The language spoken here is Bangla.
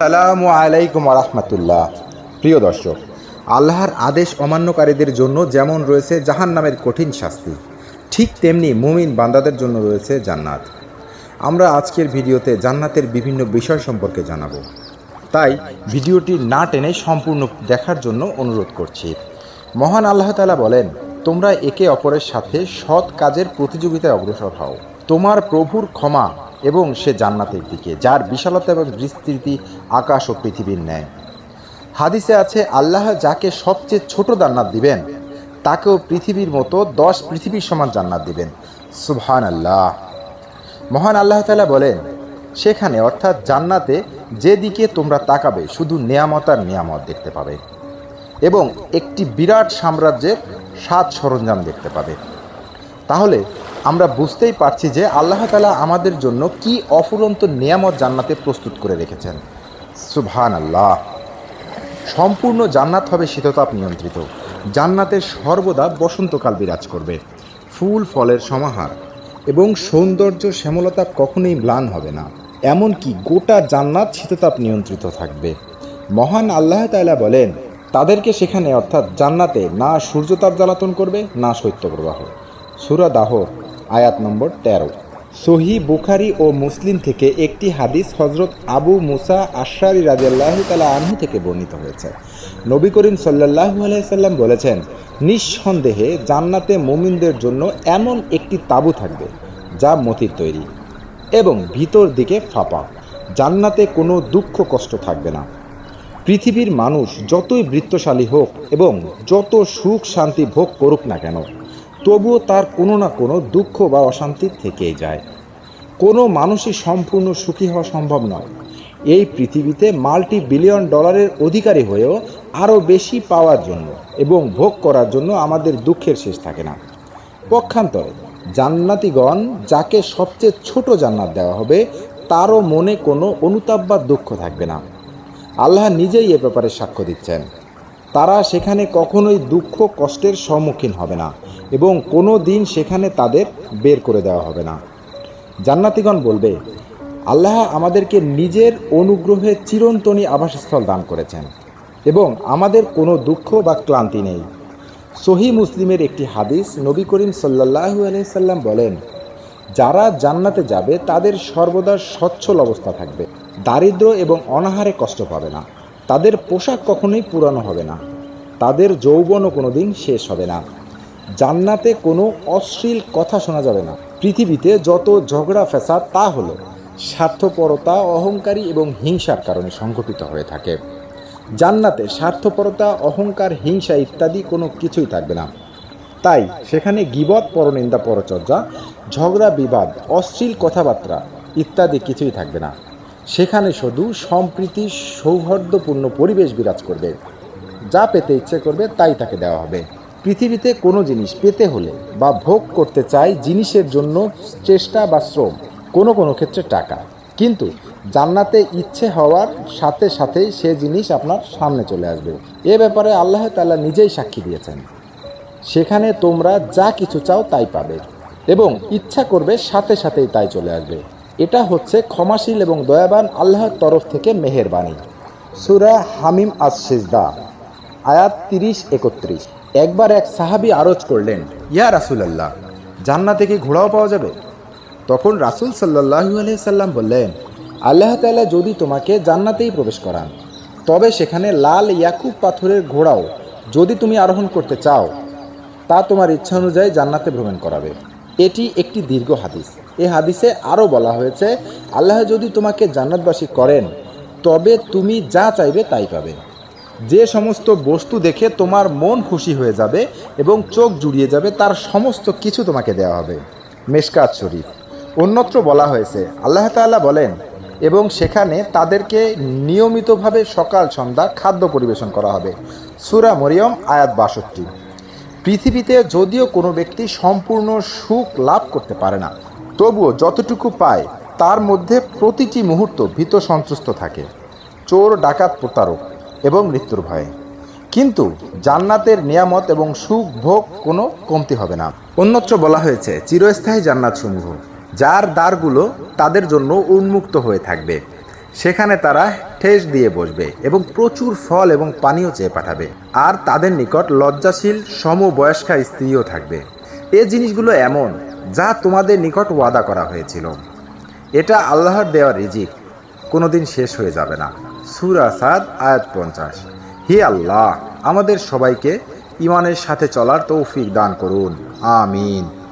সালামু আলাইকুম রহমতুল্লাহ। প্রিয় দর্শক, আল্লাহর আদেশ অমান্যকারীদের জন্য যেমন রয়েছে জাহান নামের কঠিন শাস্তি, ঠিক তেমনি মুমিন বান্দাদের জন্য রয়েছে জান্নাত। আমরা আজকের ভিডিওতে জান্নাতের বিভিন্ন বিষয় সম্পর্কে জানাব। তাই ভিডিওটি না টেনে সম্পূর্ণ দেখার জন্য অনুরোধ করছি। মহান আল্লাহ তালা বলেন, তোমরা একে অপরের সাথে সৎ কাজের প্রতিযোগিতায় অগ্রসর হও। তোমার প্রভুর ক্ষমা এবং সে জান্নাতের দিকে, যার বিশালতা এবং বিস্তৃতি আকাশ ও পৃথিবীর ন্যায়। হাদিসে আছে, আল্লাহ যাকে সবচেয়ে ছোট জান্নাত দিবেন, তাকেও পৃথিবীর মতো দশ পৃথিবীর সমান জান্নাত দিবেন। সুবহান আল্লাহ মহান আল্লাহ তালা বলেন, সেখানে অর্থাৎ জান্নাতে যেদিকে তোমরা তাকাবে, শুধু নেয়ামত আর নেয়ামত দেখতে পাবে এবং একটি বিরাট সাম্রাজ্যের সাত সরঞ্জাম দেখতে পাবে। তাহলে আমরা বুঝতেই পারছি যে আল্লাহ তালা আমাদের জন্য কি অফুরন্ত নিয়ামত জান্নাতে প্রস্তুত করে রেখেছেন। সুবহান আল্লাহ সম্পূর্ণ জান্নাত হবে শীততাপ নিয়ন্ত্রিত। জান্নাতে সর্বদা বসন্তকাল বিরাজ করবে। ফুল ফলের সমাহার এবং সৌন্দর্য শ্যামলতা কখনোই ম্লান হবে না। এমনকি গোটা জান্নাত শীততাপ নিয়ন্ত্রিত থাকবে। মহান আল্লাহ তাআলা বলেন, তাদেরকে সেখানে অর্থাৎ জান্নাতে না সূর্যতাপ জ্বালাতন করবে, না শৈত্যপ্রবাহ। সুরা দাহ আয়াত নম্বর তেরো। সহি বুখারি ও মুসলিম থেকে একটি হাদিস হজরত আবু মুসা আশারি রাজিয়াল্লাহ তালা আনহু থেকে বর্ণিত হয়েছে। নবী করিম সাল্লাহু আলাইসাল্লাম বলেছেন, নিঃসন্দেহে জান্নাতে মুমিনদের জন্য এমন একটি তাঁবু থাকবে, যা মতির তৈরি এবং ভিতর দিকে ফাঁপা। জান্নাতে কোনো দুঃখ কষ্ট থাকবে না। পৃথিবীর মানুষ যতই বৃত্তশালী হোক এবং যত সুখ শান্তি ভোগ করুক না কেন তবুও তার কোনো না কোনো দুঃখ বা অশান্তি থেকেই যায়। কোনো মানুষই সম্পূর্ণ সুখী হওয়া সম্ভব নয়। এই পৃথিবীতে মাল্টি বিলিয়ন ডলারের অধিকারী হয়েও আরও বেশি পাওয়ার জন্য এবং ভোগ করার জন্য আমাদের দুঃখের শেষ থাকে না। পক্ষান্তরে, জান্নাতিগণ যাকে সবচেয়ে ছোট জান্নাত দেওয়া হবে, তারও মনে কোনো অনুতাপ বা দুঃখ থাকবে না। আল্লাহ নিজেই এ ব্যাপারে সাক্ষ্য দিচ্ছেন। তারা সেখানে কখনোই দুঃখ কষ্টের সম্মুখীন হবে না। এবং কোনো দিন সেখানে তাদের বের করে দেওয়া হবে না। জান্নাতিগণ বলবে, আল্লাহ আমাদেরকে নিজের অনুগ্রহে চিরন্তনী আবাসস্থল দান করেছেন এবং আমাদের কোনো দুঃখ বা ক্লান্তি নেই। সহি মুসলিমের একটি হাদিস নবী করিম সাল্লাহু আলাইসাল্লাম বলেন, যারা জান্নাতে যাবে তাদের সর্বদা সচ্ছল অবস্থা থাকবে, দারিদ্র এবং অনাহারে কষ্ট পাবে না, তাদের পোশাক কখনোই পুরানো হবে না, তাদের যৌবনও কোনো দিন শেষ হবে না। জান্নাতে কোনো অশ্লীল কথা শোনা যাবে না। পৃথিবীতে যত ঝগড়া ফ্যাসাদ তা হলো স্বার্থপরতা, অহংকারী এবং হিংসার কারণে সংঘটিত হয়ে থাকে। জান্নাতে স্বার্থপরতা, অহংকার, হিংসা ইত্যাদি কোনো কিছুই থাকবে না। তাই সেখানে গিবত, পরনিন্দা, পরচর্যা, ঝগড়া, বিবাদ, অশ্লীল কথাবার্তা ইত্যাদি কিছুই থাকবে না। সেখানে শুধু সম্প্রীতি, সৌহার্দ্যপূর্ণ পরিবেশ বিরাজ করবে। যা পেতে ইচ্ছে করবে তাই তাকে দেওয়া হবে। পৃথিবীতে কোনো জিনিস পেতে হলে বা ভোগ করতে চাই জিনিসের জন্য চেষ্টা বা শ্রম, কোনো কোনো ক্ষেত্রে টাকা। কিন্তু জান্নাতে ইচ্ছে হওয়ার সাথে সাথেই সে জিনিস আপনার সামনে চলে আসবে। এ ব্যাপারে আল্লাহ তাআলা নিজেই সাক্ষী দিয়েছেন। সেখানে তোমরা যা কিছু চাও তাই পাবে এবং ইচ্ছা করবে সাথে সাথেই তাই চলে আসবে। এটা হচ্ছে ক্ষমাশীল এবং দয়াবান আল্লাহর তরফ থেকে মেহেরবাণী সুরা হামিম আস আয়াত তিরিশ একত্রিশ। একবার এক সাহাবি আরজ করলেন, ইয়া রাসুলাল্লাহ, জান্নাতে কি ঘোড়াও পাওয়া যাবে? তখন রাসুল সাল্লাহু আলহিসাল্লাম বললেন, আল্লাহ তাআলা যদি তোমাকে জান্নাতেই প্রবেশ করান, তবে সেখানে লাল ইয়াকুব পাথরের ঘোড়াও যদি তুমি আরোহণ করতে চাও, তা তোমার ইচ্ছা অনুযায়ী জান্নাতে ভ্রমণ করাবে। এটি একটি দীর্ঘ হাদিস। এই হাদিসে আরও বলা হয়েছে, আল্লাহ যদি তোমাকে জান্নাতবাসী করেন, তবে তুমি যা চাইবে তাই পাবে। যে সমস্ত বস্তু দেখে তোমার মন খুশি হয়ে যাবে এবং চোখ জুড়িয়ে যাবে, তার সমস্ত কিছু তোমাকে দেওয়া হবে। মেশকাত শরীফ। অন্যত্র বলা হয়েছে, আল্লাহ তাআলা বলেন, এবং সেখানে তাদেরকে নিয়মিতভাবে সকাল, সন্ধ্যা খাদ্য পরিবেশন করা হবে। সুরা মরিয়ম, আয়াত বাষট্টি। পৃথিবীতে যদিও কোনো ব্যক্তি সম্পূর্ণ সুখ লাভ করতে পারে না, তবুও যতটুকু পায়, তার মধ্যে প্রতিটি মুহূর্ত ভীত সন্ত্রস্ত থাকে। চোর, ডাকাত, প্রতারক। এবং মৃত্যুর ভয়ে। কিন্তু জান্নাতের নিয়ামত এবং সুখ ভোগ কোনো কমতি হবে না। অন্যত্র বলা হয়েছে, চিরস্থায়ী জান্নাত সমূহ, যার দ্বারগুলো তাদের জন্য উন্মুক্ত হয়ে থাকবে। সেখানে তারা ঠেস দিয়ে বসবে এবং প্রচুর ফল এবং পানীয় চেয়ে পাঠাবে। আর তাদের নিকট লজ্জাশীল, সমবয়স্কা স্ত্রীও থাকবে। এ জিনিসগুলো এমন, যা তোমাদের নিকট ওয়াদা করা হয়েছিল। এটা আল্লাহর দেওয়া রিজিক, কোনোদিন শেষ হয়ে যাবে না। সুরা সাদ, আয়াত পঞ্চাশ। হে আল্লাহ, আমাদের সবাইকে ইমানের সাথে চলার তৌফিক দান করুন। আমিন।